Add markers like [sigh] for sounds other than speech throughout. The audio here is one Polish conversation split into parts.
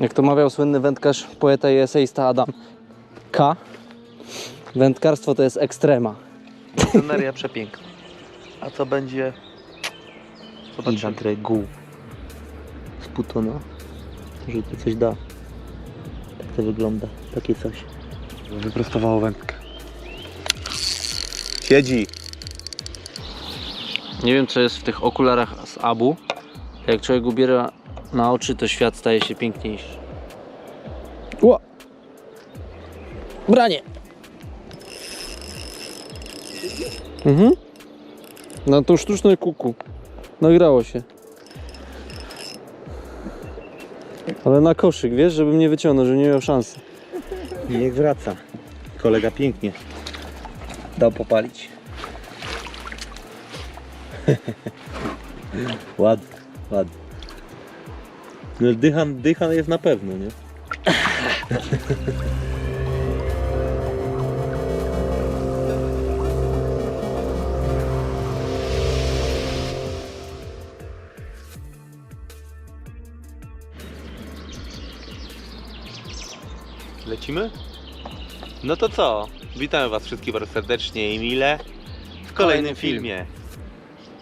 Jak to mawiał słynny wędkarz, poeta i eseista Adam K. Wędkarstwo to jest ekstrema. Sceneria przepiękna. A co będzie? Zobaczymy. reguł z putona, że to coś da. Tak to wygląda, takie coś. Wyprostowało wędkę. Siedzi. Nie wiem co jest w tych okularach z Abu. Jak człowiek ubiera na oczy, to świat staje się piękniejszy. Ło! Branie! Mhm. No to sztuczne kuku. Nagrało się. Ale na koszyk, wiesz, żebym nie wyciągnął, żebym nie miał szansy. Niech wraca. Kolega pięknie dał popalić. [laughs] ładnie, ładnie. No dychan, dychan jest na pewno, nie? Lecimy? No to co? Witamy Was wszystkich bardzo serdecznie i mile w kolejnym filmie.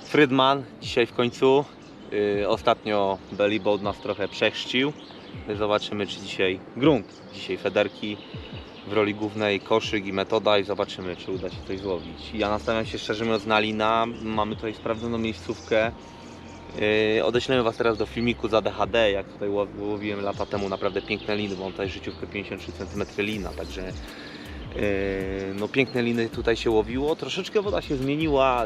Frydman dzisiaj w końcu. Yy, ostatnio Belly Boat nas trochę przechrzcił. Zobaczymy czy dzisiaj grunt, dzisiaj federki w roli głównej, koszyk i metoda i zobaczymy czy uda się coś złowić. Ja nastawiam się szczerze mówiąc na lina. Mamy tutaj sprawdzoną miejscówkę. Yy, odeślemy Was teraz do filmiku za DHD, jak tutaj łow- łowiłem lata temu naprawdę piękne liny, bo mam tutaj życiówkę 53 cm lina, także yy, no piękne liny tutaj się łowiło. Troszeczkę woda się zmieniła.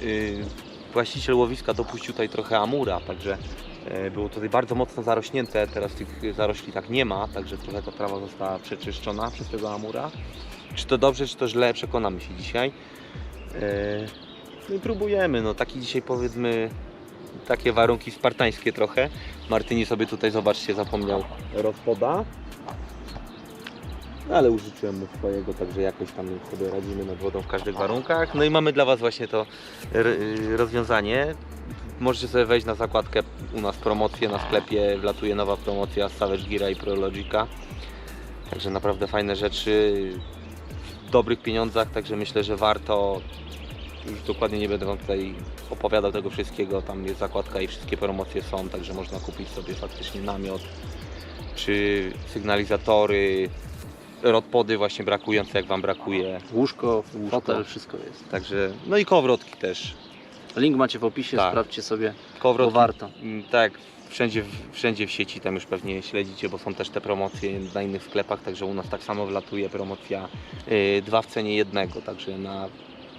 Yy, właściciel łowiska dopuścił tutaj trochę amura, także yy, było tutaj bardzo mocno zarośnięte, teraz tych zarośli tak nie ma, także trochę ta trawa została przeczyszczona przez tego amura. Czy to dobrze, czy to źle, przekonamy się dzisiaj. Yy, no i próbujemy, no taki dzisiaj powiedzmy takie warunki spartańskie trochę. Martyni sobie tutaj, zobaczcie, zapomniał rozpoda. No, Ale użyczyłem mu swojego, także jakoś tam sobie radzimy nad wodą w każdych warunkach. No i mamy dla Was właśnie to r- y, rozwiązanie. Możecie sobie wejść na zakładkę u nas promocję na sklepie. Wlatuje nowa promocja Savage Geara i Prologica. Także naprawdę fajne rzeczy w dobrych pieniądzach, także myślę, że warto już dokładnie nie będę Wam tutaj opowiadał tego wszystkiego. Tam jest zakładka i wszystkie promocje są, także można kupić sobie faktycznie namiot, czy sygnalizatory, rodpody właśnie brakujące jak Wam brakuje. Łóżko, Łóżko. hotel, wszystko jest. Także, no i kołowrotki też. Link macie w opisie, Tak. sprawdźcie sobie, bo Kołowrotki, warto. mm, tak, wszędzie, w- wszędzie w sieci tam już pewnie śledzicie, bo są też te promocje na innych sklepach, także u nas tak samo wlatuje promocja y, dwa w cenie jednego, także na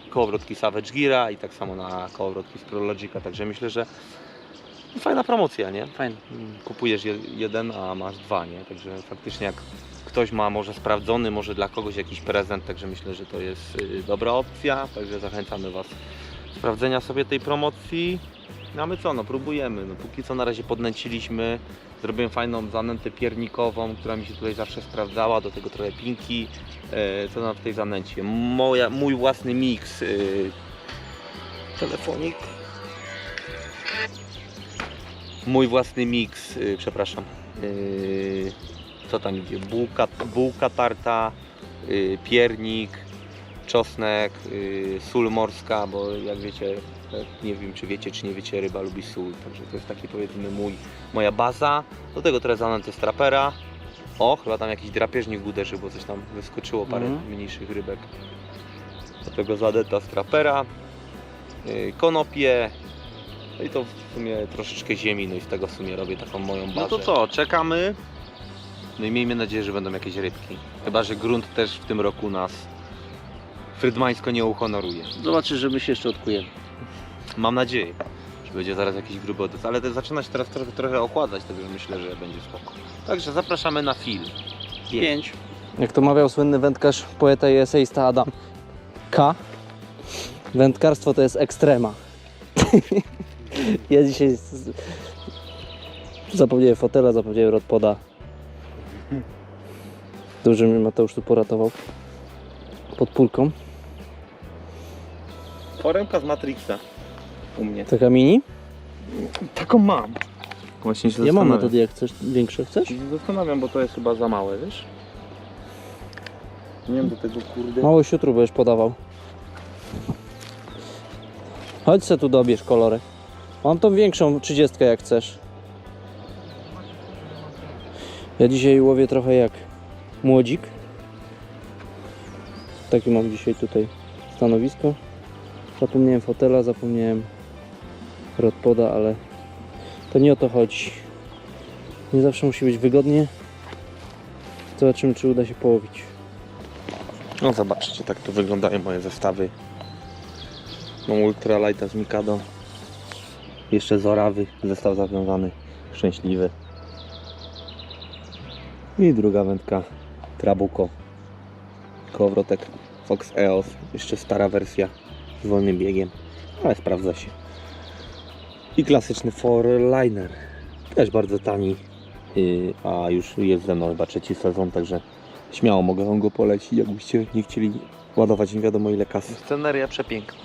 kołowrotki Savage Geara i tak samo na kołowrotki z Prologica, także myślę, że fajna promocja, nie? Fajne. Mm, Kupujesz je, jeden, a masz dwa, nie? Także faktycznie jak ktoś ma może sprawdzony, może dla kogoś jakiś prezent, także myślę, że to jest y, dobra opcja, także zachęcamy Was sprawdzenia sobie tej promocji. No a my co, no próbujemy, no póki co na razie podnęciliśmy, zrobiłem fajną zanętę piernikową, która mi się tutaj zawsze sprawdzała, do tego trochę pinki, e, co nam w tej zanęcie, Moja, mój własny miks, y, telefonik, mój własny miks, y, przepraszam, co tam idzie, bułka, bułka tarta, y, piernik, czosnek, y, sól morska, bo jak wiecie, e, nie wiem czy wiecie czy nie wiecie, ryba lubi sól, także to jest taki powiedzmy mój, moja baza. Do tego teraz zanętę strapera. O, chyba tam jakiś drapieżnik uderzył, bo coś tam wyskoczyło, parę Mhm. mniejszych rybek. Do tego zanęta strapera, y, konopie, no i to w sumie troszeczkę ziemi, no i z tego w sumie robię taką moją bazę. No to co, czekamy. No i miejmy nadzieję, że będą jakieś rybki. Chyba, że grunt też w tym roku nas frydmańsko nie uhonoruje. Zobaczysz, że my się jeszcze odkujemy. Mam nadzieję, że będzie zaraz jakiś gruby odys, ale to zaczyna się teraz trochę, trochę okładać, także myślę, że będzie spoko. Także zapraszamy na film. Pięć. Jak to mawiał słynny wędkarz, poeta i eseista Adam K. Wędkarstwo to jest ekstrema. [laughs] ja dzisiaj z... zapomniałem fotela, zapomniałem rodpoda. Dobrze mnie Mateusz tu poratował. Pod pulką. Foremka z Matrixa u mnie. Taka mini? Taką mam. Właśnie się Ja mam zastanawiam. metody jak chcesz, większe chcesz? Zastanawiam, bo to jest chyba za małe, wiesz? Nie wiem do tego kurde. Mało siutru będziesz podawał. Chodź se tu dobierz kolory. Mam tą większą 30 jak chcesz. Ja dzisiaj łowię trochę jak młodzik. Takie mam dzisiaj tutaj stanowisko. Zapomniałem fotela, zapomniałem rodpoda, ale to nie o to chodzi. Nie zawsze musi być wygodnie. Zobaczymy, czy uda się połowić. No zobaczcie, tak tu wyglądają moje zestawy. Mam ultralighta z Mikado. Jeszcze z Orawy, zestaw zawiązany, szczęśliwy. I druga wędka, Trabuco. Kołowrotek Fox EOS, jeszcze stara wersja z wolnym biegiem, ale sprawdza się. I klasyczny Forliner, też bardzo tani, yy, a już jest ze mną chyba trzeci sezon, także Śmiało mogę wam go polecić, jakbyście nie chcieli ładować nie wiadomo ile kasy. Sceneria przepiękna.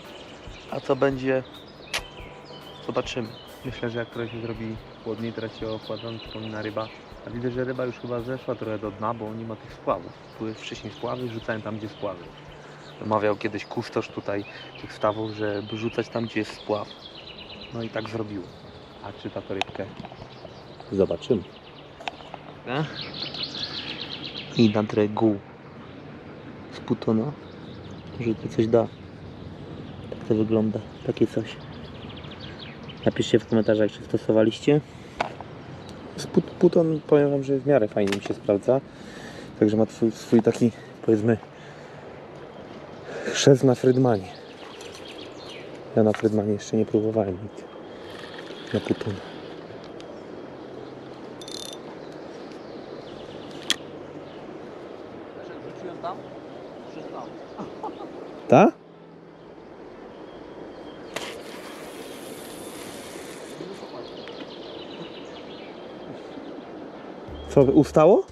A co będzie? Zobaczymy. Myślę, że jak trochę się zrobi chłodniej, teraz się przypomina ryba. A widzę, że ryba już chyba zeszła trochę do dna, bo nie ma tych spławów. Były wcześniej spławy, rzucałem tam, gdzie spławy. Mawiał kiedyś kustosz tutaj tych stawów, żeby rzucać tam, gdzie jest spław. No i tak zrobiło. A czy ta to rybkę? Zobaczymy. E? I na dregu z putona, że to coś da. Tak to wygląda, takie coś. Napiszcie w komentarzach, czy stosowaliście. Puton powiem wam, że w miarę fajnie mi się sprawdza. Także ma swój, swój taki, powiedzmy, chrzest na Frydmanie. Ja na Frydmanie jeszcze nie próbowałem nigdy. Na putona. Wrzuciłem tam? Przestał. Ta? Co, ustało?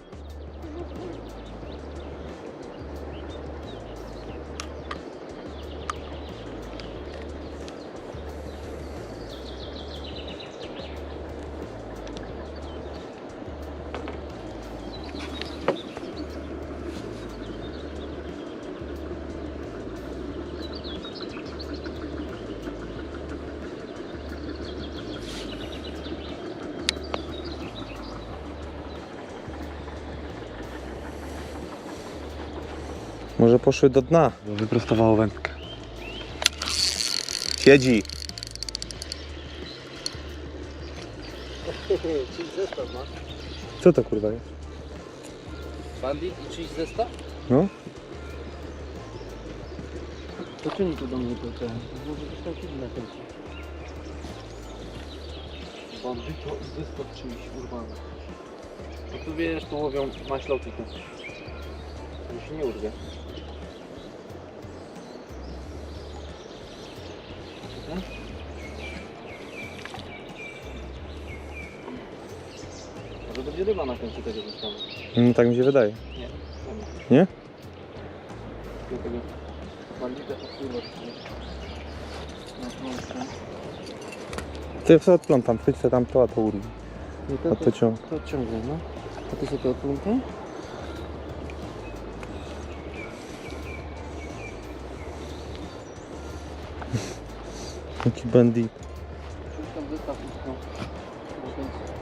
Może poszły do dna. Bo wyprostowało wędkę. Siedzi. [laughs] Czyś zestaw masz? Co to kurwa jest? Bandit i czyś zestaw? No. To czyni tu do mnie to ten. Może coś tam film nakręci. Bandit to i zestaw czyjś urwany. No tu wiesz, tu łowią maśloki tu. To się nie urwie. Ryba na końcu tego zestawu. No tak mi się wydaje. Nie, tam jest. Nie? Bandita Na. Ty co odplątam, chwyć se tam to, a to urwi. A to ciąg. to ciągle, no. A ty sobie to odplątaj? Jaki bandit. Czuć tam zestaw no. Na końcu.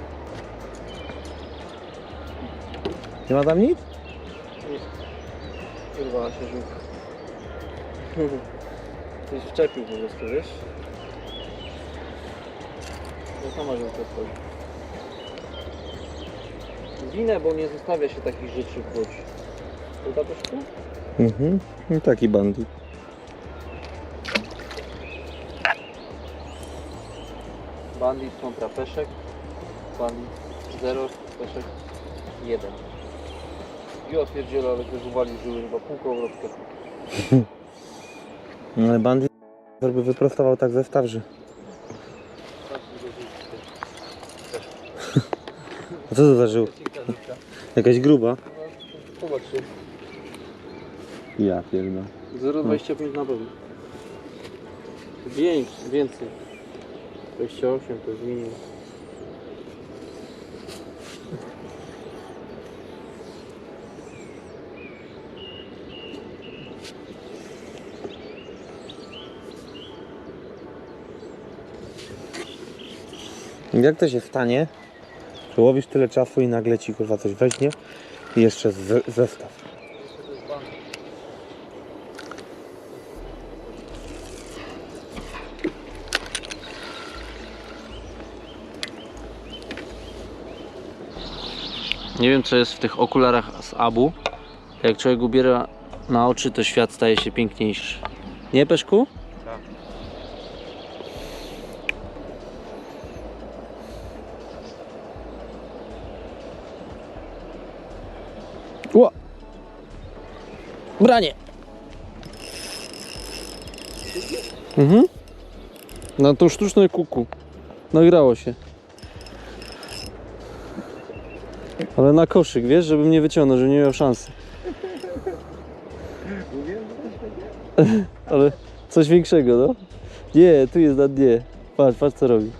Nie ma tam nic? Urwała się żółk. Ktoś wczepił po prostu, wiesz? No sama żółka stoi. Winę, bo nie zostawia się takich rzeczy w. Uda też tu? Mhm. I taki bandit. Bandit kontra Peszek. Bandit 0, Peszek 1. I otwierdziela, ale też uwali żyły chyba pół kołowrotka. No ale bandit żeby wyprostował tak zestaw, że... A co to za żył? Jakaś gruba? Zobaczcie, Ja pierdolę. 0,25 na pewno. Więcej, więcej. 28 to jest minimum. Jak to się stanie, że łowisz tyle czasu i nagle ci kurwa coś weźmie i jeszcze zestaw. Nie wiem co jest w tych okularach z Abu. Jak człowiek ubiera na oczy, to świat staje się piękniejszy. Nie, Peszku? Branie! Mhm. Na to sztuczne kuku. Nagrało się. Ale na koszyk, wiesz, żebym nie wyciągnął, żebym nie miał szansy. Ale coś większego, no? Nie, tu jest na dnie. Patrz, patrz co robi.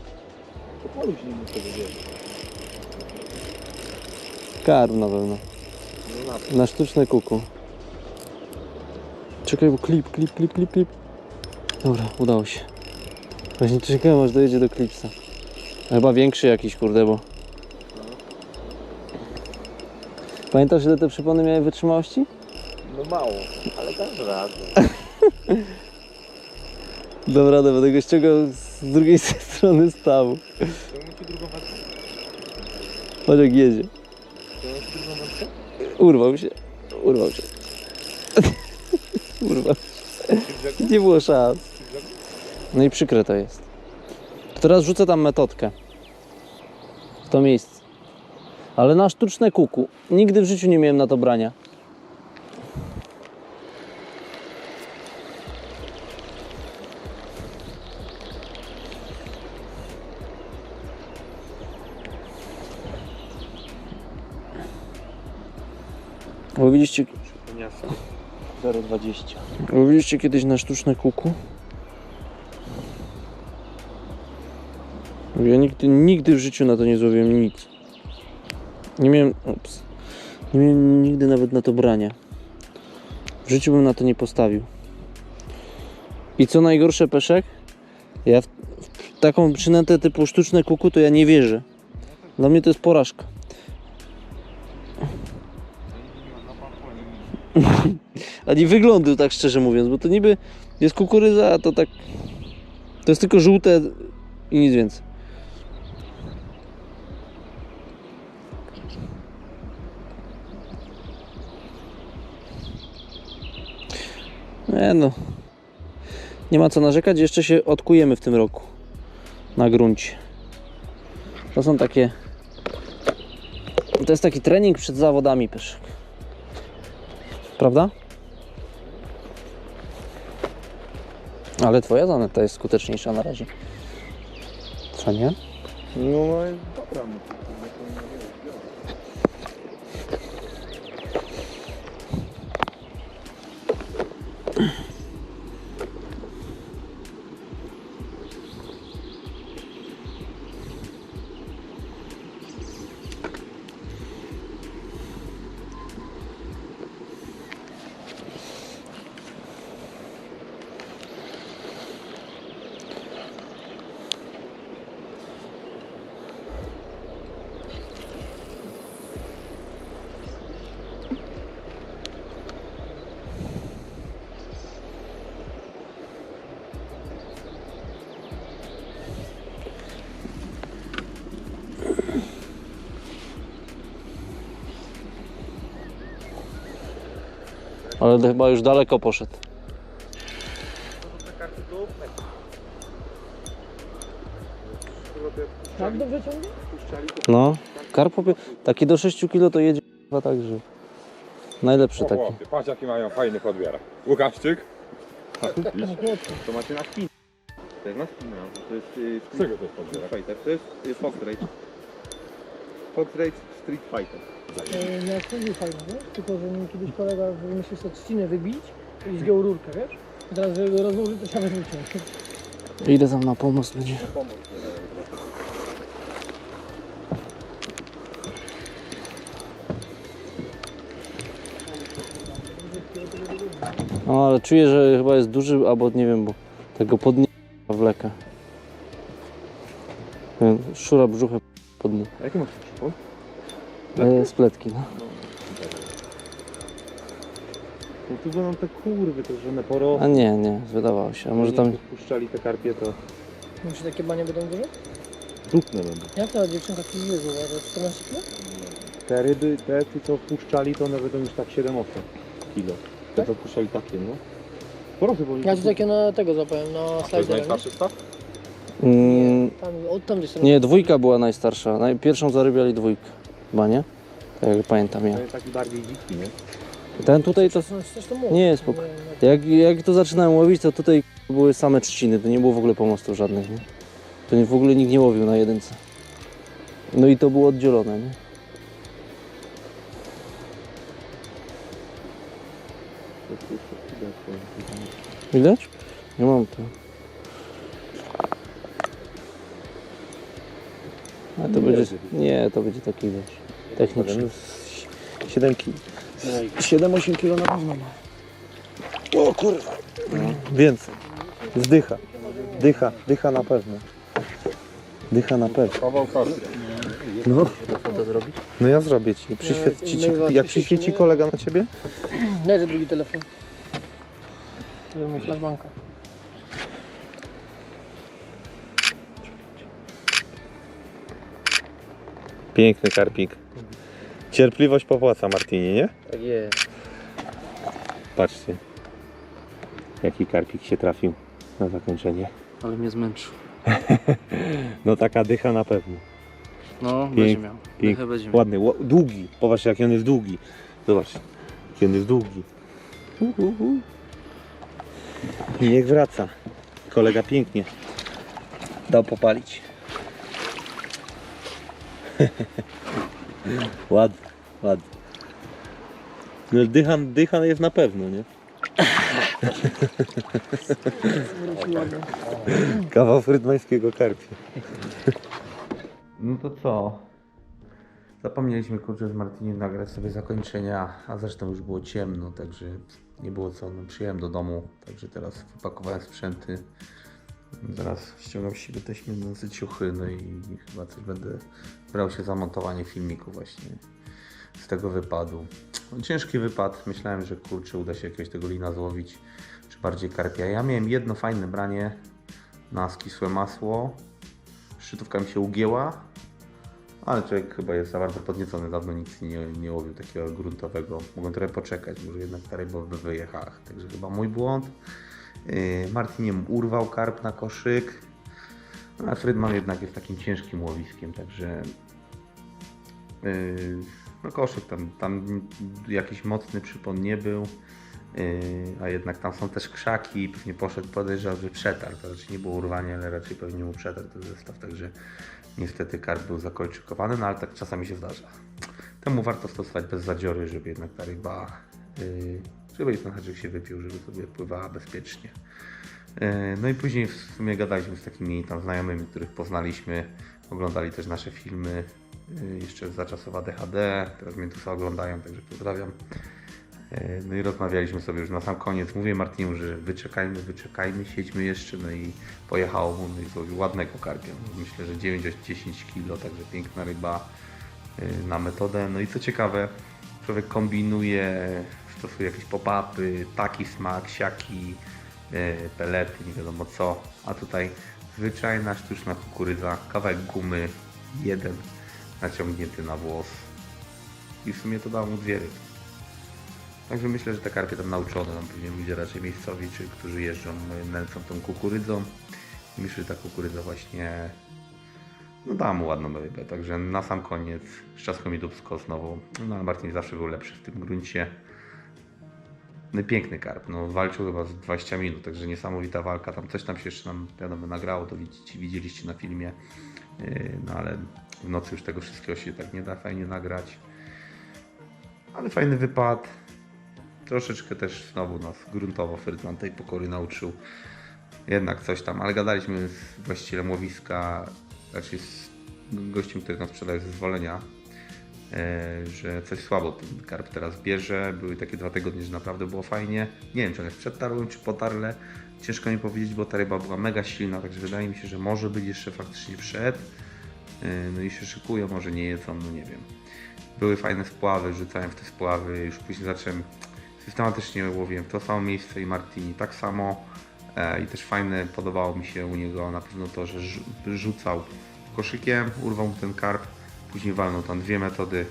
Karm na pewno. Na sztuczne kuku. Czekaj, bo klip, klip, klip, klip, klip. Dobra, udało się. Właśnie czekałem aż dojedzie do klipsa. Chyba większy jakiś, kurde, bo... Pamiętasz ile te przypony miały wytrzymałości? No mało, ale dasz radę. Dam radę, będę go ściągał z drugiej [laughs] strony stawu. Patrz jak jedzie. Urwał się. Urwał się. Urwał się. Nie było szans. No i przykre to jest. To teraz rzucę tam metodkę. W to miejsce. Ale na sztuczne kuku. Nigdy w życiu nie miałem na to brania. Łowiliście, 0,20. łowiliście kiedyś na sztuczne kuku? Ja nigdy, nigdy w życiu na to nie złowiłem nic. Nie miałem, ups, nie miałem nigdy nawet na to brania. W życiu bym na to nie postawił. I co najgorsze, Peszek? Ja w, w taką przynętę typu sztuczne kuku to ja nie wierzę. Dla mnie to jest porażka. [laughs] Ani wyglądu, tak szczerze mówiąc, bo to niby jest kukurydza, a to tak. To jest tylko żółte i nic więcej. Nie no. Nie ma co narzekać, jeszcze się odkujemy w tym roku. Na gruncie. To są takie. To jest taki trening przed zawodami, Pyszek. Prawda? Ale twoja zaneta jest skuteczniejsza na razie. Co nie? No, no dobra, no to Ale to chyba już daleko poszedł. Tak dobrze ciągnie? No, karp taki do 6 kg to jedzie chyba tak, że najlepszy taki. chłopie, patrz jaki mają fajny podbierak. Łukaszczyk? [laughs] To macie na spin. To jest na spin, no. To jest y, Z czego to jest? Fighter. To jest y, Fox Rage. Fox Rage Street Fighter. Na spędził fajnie, wiesz? Tylko, że mi kiedyś kolega wymyślił sobie trzcinę wybić i zgiął rurkę, wiesz? I teraz, żeby go rozłożyć, to trzeba wyciąć. Ile tam na pomoc będzie? No ale czuję, że chyba jest duży, albo nie wiem, bo tego podnie wleka. Szura brzucha pod dno. A jakie masz przypon? E, Spletki, no. No tu będą te kurwy, te żone A porosły. nie, nie, wydawało się. A może tam... Puszczali te karpie, to Myślisz, takie banie będą duże? dupne będą. Jak ta dziewczynka ci że 14 kg? Te ryby, te co puszczali, to one będą już tak 7-8 kilo. Te co puszczali takie, no. Porosły, bo Ja tu takie na tego zapałem, na To jest najstarszy staw? Mm, Tam, od tam gdzieś nie, dwójka była najstarsza. Naj- Pierwszą zarybiali dwójkę. Chyba nie? Tak jak pamiętam ja. To jest taki bardziej dziki, nie? Ten tutaj to... Coś. Nie, spoko. Jak, jak to zaczynałem łowić, to tutaj były same trzciny. To nie było w ogóle pomostów żadnych, nie? To nie, w ogóle nikt nie łowił na jedynce. No i to było oddzielone, nie? Jest widać, to- Widać? Nie mam to. A to będzie... Nie, to będzie taki, wiesz, techniczny. 7 kg. 7-8 kg na pewno ma. O kurwa. Więcej. Zdycha. Dycha, dycha na pewno. Dycha na pewno. Kawał kasy. No, to zrobić? no ja zrobię ci. Przyświeci ci jak przyświeci kolega na ciebie? Leży drugi telefon. Żeby Piękny karpik. Cierpliwość popłaca Martinie, nie? Tak jest. Patrzcie. Jaki karpik się trafił na zakończenie. Ale mnie zmęczył. [laughs] No taka dycha na pewno. No, Pięk- będzie miał. pięk- Dychę będzie miał. Ładny, ła- długi. Popatrz jaki on jest długi. Zobacz. Jaki on jest długi. Uhuhu. I niech wraca. Kolega pięknie dał popalić. [laughs] ładny, ładny. No dycha, dycha jest na pewno, nie? [laughs] Kawał frydmańskiego karpia. No to co? Zapomnieliśmy kurczę z Martinem nagrać sobie zakończenia, a zresztą już było ciemno, także nie było co. No, przyjechałem do domu, także teraz wypakowałem sprzęty. Zaraz ściągam z siebie te śmierdzące ciuchy, no i chyba coś będę brał się za montowanie filmiku właśnie z tego wypadu. No, ciężki wypad, myślałem, że kurczę uda się jakiegoś tego lina złowić, czy bardziej karpia. Ja miałem jedno fajne branie, na skisłe masło. Szczytówka mi się ugięła, ale człowiek chyba jest za bardzo podniecony. Dawno nikt nie, nie łowił takiego gruntowego. Mogłem trochę poczekać, może jednak ta ryba by wyjechała. Także chyba mój błąd. Yy, Martin urwał karp na koszyk. No, A Frydman jednak jest takim ciężkim łowiskiem, także yy, no koszyk tam, tam jakiś mocny przypon nie był. Yy, a jednak tam są też krzaki i pewnie poszedł podejrzał, że przetarł. To raczej nie było urwanie, ale raczej pewnie mu przetarł ten zestaw, także niestety karp był zakolczykowany, no ale tak czasami się zdarza. Temu warto stosować bez zadziory, żeby jednak ta ryba, yy, żeby ten haczyk się wypił, żeby sobie pływała bezpiecznie. Yy, no i później w sumie gadaliśmy z takimi tam znajomymi, których poznaliśmy, oglądali też nasze filmy, yy, jeszcze za czasów ADHD, teraz tu oglądają, także pozdrawiam. E, No i rozmawialiśmy sobie już na sam koniec. Mówię Martinu, że wyczekajmy, wyczekajmy, siedźmy jeszcze. No i pojechało mu no i złowił ładnego karpia. No Myślę, że 9-10 kg, także piękna ryba e, na metodę. No i co ciekawe, człowiek kombinuje, stosuje jakieś pop-upy, taki smak, siaki, e, pelety, nie wiadomo co. A tutaj zwyczajna sztuczna kukurydza, kawałek gumy, jeden naciągnięty na włos. I w sumie to dało mu dwie ryby. Także myślę, że te karpie tam nauczone, tam pewnie ludzie raczej miejscowi, czy którzy jeżdżą, y, nęcą tą kukurydzą. I myślę, że ta kukurydza właśnie no dała mu ładną rybę. Także na sam koniec Szczasko mi Dubsko znowu. No Martin zawsze był lepszy w tym gruncie. No piękny karp, no walczył chyba z 20 minut, także niesamowita walka. Tam coś tam się jeszcze nam wiadomo nagrało, to widzieliście na filmie. Yy, No ale w nocy już tego wszystkiego się tak nie da fajnie nagrać. Ale fajny wypad. Troszeczkę też znowu nas gruntowo Ferdynand tej pokory nauczył. Jednak coś tam, ale gadaliśmy z właścicielem łowiska, raczej z gościem, który nam sprzedaje zezwolenia, że coś słabo karp teraz bierze. Były takie dwa tygodnie, że naprawdę było fajnie. Nie wiem, czy on jest przed tarłem, czy po tarle. Ciężko mi powiedzieć, bo ta ryba była mega silna, także wydaje mi się, że może być jeszcze faktycznie przed. Yy, No i się szykują, może nie jedzą, no nie wiem. Były fajne spławy, rzucałem w te spławy, już później zacząłem systematycznie łowiłem w to samo miejsce i Martini tak samo. E, I też fajne, podobało mi się u niego na pewno to, że rzu- rzucał koszykiem, urwał mu ten karp, później walnął tam dwie metody,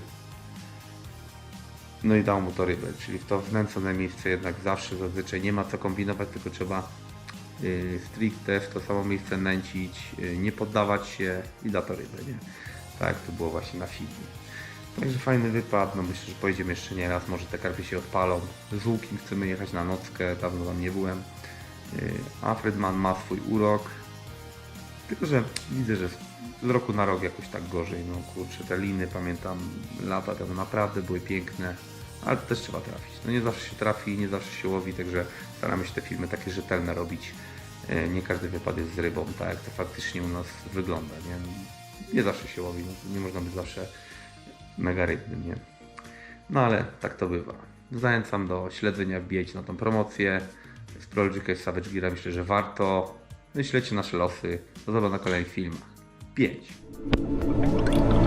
no i dał mu to rybę, czyli w to wnęcone miejsce jednak zawsze zazwyczaj nie ma co kombinować, tylko trzeba y, stricte w to samo miejsce nęcić, y, nie poddawać się i da to rybę, nie? Tak to było właśnie na filmie. Także fajny wypad, no myślę, że pojedziemy jeszcze nie raz, może te karpie się odpalą. Z Łukiem chcemy jechać na nockę, dawno tam nie byłem. Y, A Fredman ma swój urok, tylko że widzę, że z roku na rok jakoś tak gorzej. No kurczę, te liny pamiętam lata temu naprawdę były piękne, ale to też trzeba trafić. No nie zawsze się trafi, nie zawsze się łowi, także staramy się te filmy takie rzetelne robić. E, Nie każdy wypad jest z rybą, tak jak to faktycznie u nas wygląda. Nie, nie zawsze się łowi, no, nie można być zawsze mega rybnym, nie? No ale tak to bywa. Zachęcam do śledzenia, wbijać na tą promocję. Z i Savage Gear myślę, że warto. No i śledźcie nasze losy. Do zobaczenia na kolejnych filmach. 5.